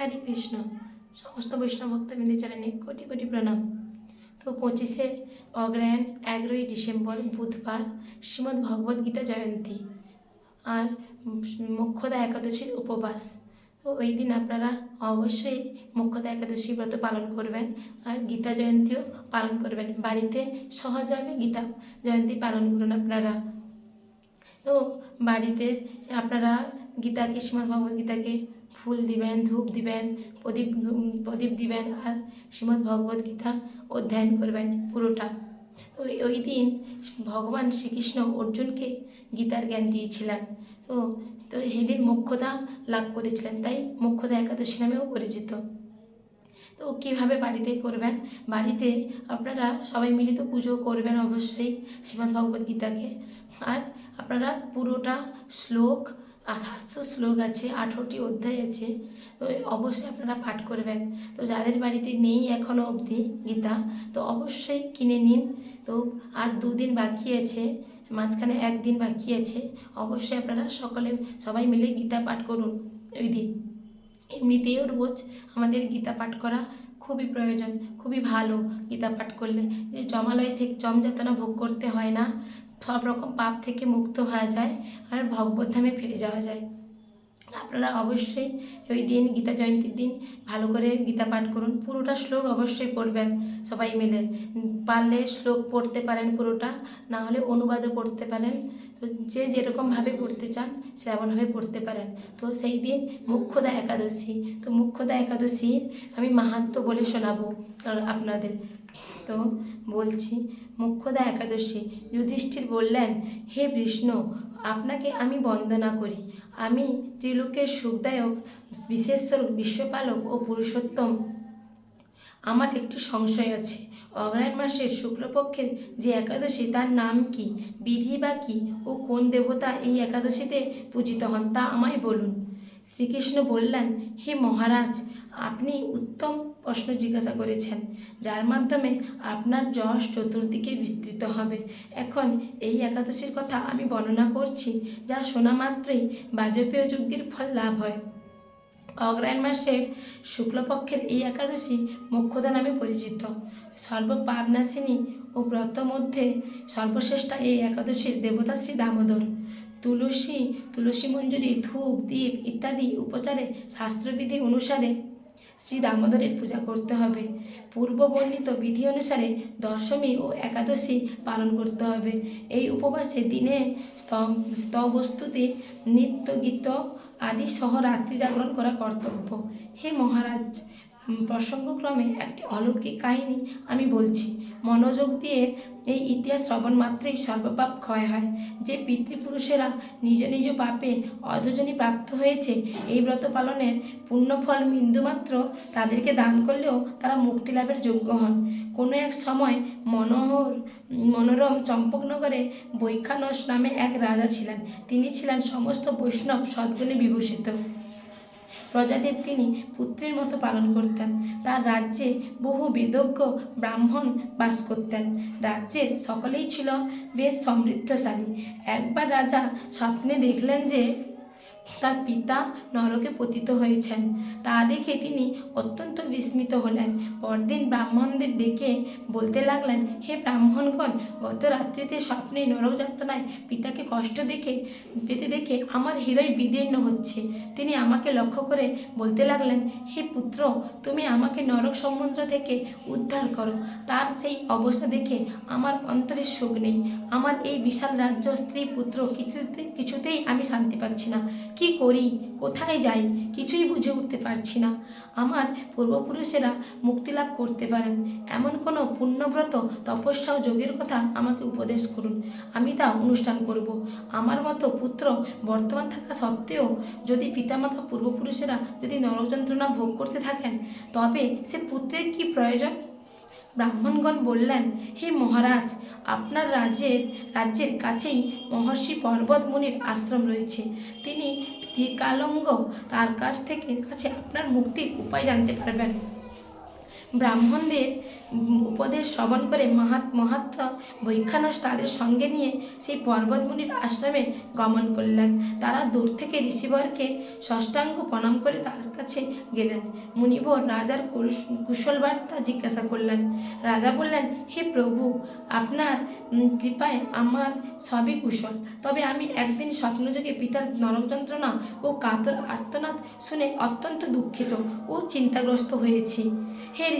হরে কৃষ্ণ। সমস্ত বৈষ্ণব ভক্ত ভক্তবৃন্দের চরণে কোটি কোটি প্রণাম। তো পঁচিশে অগ্রহায়ণ, এগারোই ডিসেম্বর, বুধবার, শ্রীমদ্ ভগবদ গীতা জয়ন্তী আর মোক্ষদা একাদশীর উপবাস। তো ওই দিন আপনারা অবশ্যই মোক্ষদা একাদশী ব্রত পালন করবেন আর গীতা জয়ন্তীও পালন করবেন। বাড়িতে সহজভাবে গীতা জয়ন্তী পালন করুন আপনারা। তো বাড়িতে আপনারা গীতাকে, শ্রীমদ্ ভগবদ গীতাকে ফুল দিবেন, ধূপ দিবেন, প্রদীপ প্রদীপ দিবেন আর শ্রীমদ্ ভগবদ গীতা অধ্যয়ন করবেন পুরোটা। তো ওই দিন ভগবান শ্রীকৃষ্ণ অর্জুনকে গীতার জ্ঞান দিয়েছিলেন। তো তো সেদিন মোক্ষদা লাভ করেছিলেন, তাই মোক্ষদা একাদশী নামেও পরিচিত। তো কীভাবে বাড়িতে করবেন? বাড়িতে আপনারা সবাই মিলে তো পুজো করবেন অবশ্যই শ্রীমদ্ ভগবদ গীতাকে। আর আপনারা পুরোটা শ্লোক সাতশো শ্লোক আছে, আঠেরোটি অধ্যায় আছে, তো অবশ্যই আপনারা পাঠ করবেন। তো যাদের বাড়িতে নেই এখনও অবধি গীতা, তো অবশ্যই কিনে নিন। তো আর দুদিন বাকি আছে, মাঝখানে একদিন বাকি আছে, অবশ্যই আপনারা সকলে, সবাই মিলে গীতা পাঠ করুন। ওই দিন। এমনিতেও রোজ আমাদের গীতা পাঠ করা খুবই প্রয়োজন, খুবই ভালো গীতা পাঠ করলে। যে জমালয় থেকে, জমযাতনা ভোগ করতে হয় না সব রকম পাপ থেকে মুক্ত হওয়া যায় আর ভগবদ্ধামে ফিরে যাওয়া যায়। আপনারা অবশ্যই ওই দিন গীতা জয়ন্তীর দিন ভালো করে গীতা পাঠ করুন। পুরোটা শ্লোক অবশ্যই পড়বেন সবাই মিলে। পারলে শ্লোক পড়তে পারেন পুরোটা, না হলে অনুবাদও পড়তে পারেন। তো যে যেরকমভাবে পড়তে চান সেমনভাবে পড়তে পারেন। তো সেই দিন মুখ্যদা একাদশী। তো মুখ্যদা একাদশী আমি মাহাত্ম বলে শোনাবো আপনাদের। তো বলছি মুখ্যদা একাদশী যুধিষ্ঠির বললেন, হে বিষ্ণু, আপনাকে আমি বন্দনা করি। আমি ত্রিলোকের সুখদায়ক বিশেশ্বর বিশ্বপালক ও পুরুষোত্তম। আমার একটি সংশয় আছে। অগ্রহায়ণ মাসের শুক্লপক্ষের যে একাদশী, তার নাম কি, বিধি বা কি, ও কোন দেবতা এই একাদশীতে পূজিত হন তা আমায় বলুন। শ্রীকৃষ্ণ বললেন, হে মহারাজ আপনি উত্তম প্রশ্ন জিজ্ঞাসা করেছেন, যার মাধ্যমে আপনার যশ চতুর্দিকে বিস্তৃত হবে। এখন এই একাদশীর কথা আমি বর্ণনা করছি, যা শোনা মাত্রই বাজপেয় যজ্ঞের ফল লাভ হয়। অগ্রহায়ণ মাসের শুক্লপক্ষের এই একাদশী মোক্ষদা নামে পরিচিত। সর্বপাবনাশিনী ও ব্রত মধ্যে সর্বশ্রেষ্ঠা এই একাদশীর দেবতা শ্রী দামোদর। তুলসী তুলসী মঞ্জুরি, ধূপ দ্বীপ ইত্যাদি উপচারে শাস্ত্রবিধি অনুসারে শ্রী দামোদরের পূজা করতে হবে। পূর্ব বর্ণিত বিধি অনুসারে দশমী ও একাদশী পালন করতে হবে। এই উপবাসে দিনে স্তবস্তুতি, নিত্য গীত আদি সহ রাত্রি জাগরণ করা কর্তব্য। হে মহারাজ প্রসঙ্গক্রমে একটি অলৌকিক কাহিনী আমি বলছি। মনোযোগ দিয়ে এই ইতিহাস শ্রবণ মাত্রেই সর্বপাপ ক্ষয় হয়। যে পিতৃপুরুষেরা নিজ নিজ পাপে অধজনী প্রাপ্ত হয়েছে, এই ব্রত পালনের পুণ্যফল বিন্দুমাত্র তাদেরকে দান করলেও তারা মুক্তি লাভের যোগ্য হন। কোনো এক সময় মনোহর, মনোরম চম্পকনগরে বৈখানস নামে এক রাজা ছিলেন। তিনি ছিলেন সমস্ত বৈষ্ণব সদ্গুণে বিভূষিত। প্রজাদের তিনি পুত্রের মতো পালন করতেন। তার রাজ্যে বহু বেদজ্ঞ ব্রাহ্মণ বাস করতেন। রাজ্যের সকলেই ছিল বেশ সমৃদ্ধশালী। একবার রাজা স্বপ্নে দেখলেন যে তার পিতা নরকে পতিত হয়েছেন। তা দেখে তিনি অত্যন্ত বিস্মিত হলেন। পরদিন ব্রাহ্মণদের ডেকে বলতে লাগলেন, হে ব্রাহ্মণগণ, গত রাত্রিতে স্বপ্নে নরক যাতনায় পিতাকে কষ্ট দেখে, পেতে দেখে আমার হৃদয় বিদীর্ণ হচ্ছে। তিনি আমাকে লক্ষ্য করে বলতে লাগলেন, হে পুত্র, তুমি আমাকে নরক সমুদ্র থেকে উদ্ধার করো। তার সেই অবস্থা দেখে আমার অন্তরে সুখ নেই। আমার এই বিশাল রাজ্য স্ত্রী পুত্র কিছুতে, কিছুতেই আমি শান্তি পাচ্ছি না। কি করি? কোথায় যাই? কিছুই বুঝে উঠতে পারছি না। আমার পূর্বপুরুষেরা মুক্তি লাভ করতে পারেন। এমন কোনো পুণ্যব্রত, তপস্যা ও যোগের কথা আমাকে উপদেশ করুন। আমি তা অনুষ্ঠান করব। আমার মতো পুত্র বর্তমান থাকা সত্ত্বেও যদি পিতামাতা পূর্বপুরুষেরা যদি নরক যন্ত্রণা ভোগ করতে থাকেন, তবে সে পুত্রের কি প্রয়োজন? ব্রাহ্মণগণ বললেন, হে মহারাজ, আপনার রাজ্যের রাজ্যের কাছেই মহর্ষি পর্বত মুনির আশ্রম রয়েছে। তিনি ত্রিকালঙ্গ তার কাছ থেকে, কাছে আপনার মুক্তির উপায় জানতে পারবেন। ব্রাহ্মণদের উপদেশ শ্রবণ করে মাহাত মহাত্মা বৈখানস তাদের সঙ্গে নিয়ে সেই পর্বতমুনির আশ্রমে গমন করলেন। তারা দূর থেকে ঋষিবরকে ষষ্ঠাঙ্গ প্রণাম করে তার কাছে গেলেন। মুনিবর রাজার কুশ- কুশল বার্তা জিজ্ঞাসা করলেন। রাজা বললেন, হে প্রভু, আপনার কৃপায় আমার সবই কুশল। তবে আমি একদিন স্বপ্নযোগে পিতার নরক যন্ত্রণা ও কাতর আর্তনাদ শুনে অত্যন্ত দুঃখিত ও চিন্তাগ্রস্ত হয়েছি। হে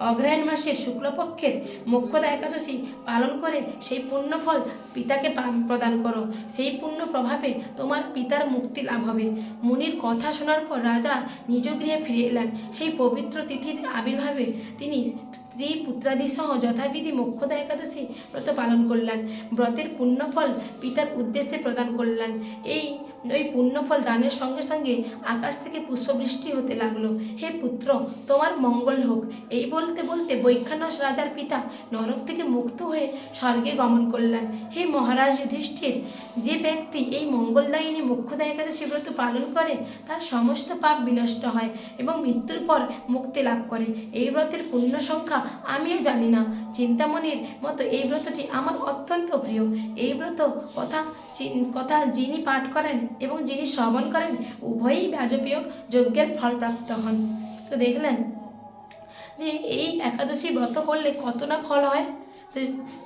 অগ্রহায়ণ মাসের শুক্লপক্ষের মোক্ষদা একাদশী পালন করে সেই পুণ্যফল পিতাকে প্রদান করো। সেই পুণ্য প্রভাবে তোমার পিতার মুক্তি লাভ হবে। মুনির কথা শোনার পর রাজা নিজ গৃহে ফিরে এলেন। সেই পবিত্র তিথির আবির্ভাবে তিনি স্ত্রী পুত্রাদি সহ যথাবিধি মোক্ষদা একাদশী ব্রত পালন করলেন। ব্রতের পুণ্যফল পিতার উদ্দেশ্যে প্রদান করলেন। এই ওই পুণ্যফল দানের সঙ্গে সঙ্গে আকাশ থেকে পুষ্পবৃষ্টি হতে লাগল। হে পুত্র, তোমার মঙ্গল হোক। এই বলতে বলতে বৈখানস রাজার পিতা নরক থেকে মুক্ত হয়ে স্বর্গে গমন করলেন। হে মহারাজ যুধিষ্ঠির, যে ব্যক্তি এই মঙ্গলদায়িনী মুখ্যদা একাদশী ব্রত পালন করে, তার সমস্ত পাপ বিনষ্ট হয় এবং মৃত্যুর পর মুক্তি লাভ করে। এই ব্রতের পূর্ণ সংখ্যা আমিও জানি না। চিন্তামণির মতো এই ব্রতটি আমার অত্যন্ত প্রিয়। এই ব্রত কথা কথা যিনি পাঠ করেন এবং যিনি শ্রবণ করেন, উভয়ই বাজপেয় যজ্ঞের ফল প্রাপ্ত হন। তো দেখলেন যে এই একাদশী ব্রত করলে কত না ফল হয়? তো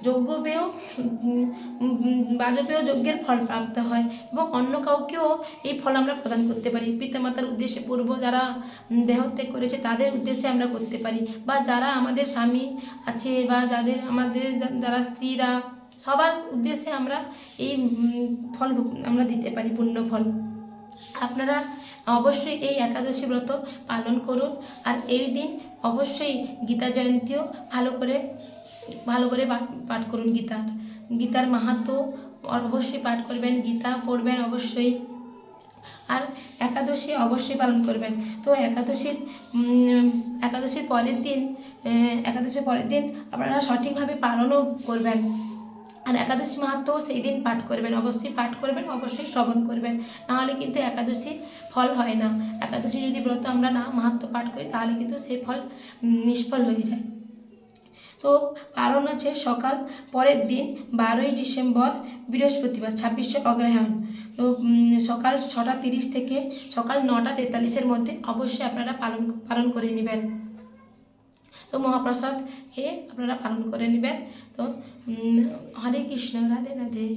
যজ্ঞপেয় উম, উম, বাজপেয় যজ্ঞের ফল প্রাপ্ত হয় এবং অন্য কাউকেও এই ফল আমরা প্রদান করতে পারি। পিতামাতার উদ্দেশ্যে পূর্ব যারা দেহত্যাগ করেছে তাদের উদ্দেশ্যে আমরা করতে পারি বা যারা আমাদের স্বামী আছে বা যাদের আমাদের যারা স্ত্রীরা সবার উদ্দেশ্যে আমরা এই ফল আমরা দিতে পারি পুণ্য ফল। আপনারা অবশ্যই এই একাদশী ব্রত পালন করুন। আর এই দিন অবশ্যই গীতা জয়ন্তীও ভালো করে ভালো করে পাঠ করুন গীতার গীতার মাহাত্ম অবশ্যই পাঠ করবেন, গীতা পড়বেন অবশ্যই। আর একাদশী অবশ্যই পালন করবেন। তো একাদশীর একাদশীর পরের দিন একাদশীর পরের দিন আপনারা সঠিকভাবে পালনও করবেন। আর একাদশী মাহাত্ম সেই দিন পাঠ করবেন, অবশ্যই পাঠ করবেন, অবশ্যই শ্রবণ করবেন। নাহলে কিন্তু একাদশী ফল হয় না। একাদশী যদি ব্রত আমরা না মাহাত্ম পাঠ করি, তাহলে কিন্তু সে ফল নিষ্ফল হয়ে যায়। তো পালন আছে সকাল পরের দিন বারোই ডিসেম্বর, বৃহস্পতিবার, ছাব্বিশে অগ্রহায়ণ। তো সকাল ছটা তিরিশ থেকে সকাল নটা তেতাল্লিশের মধ্যে অবশ্যই আপনারা পালন পালন করে নেবেন। তো মহাপ্রসাদ আপনারা পালন করে নেবেন। তো হরে কৃষ্ণ রাধে রাধে।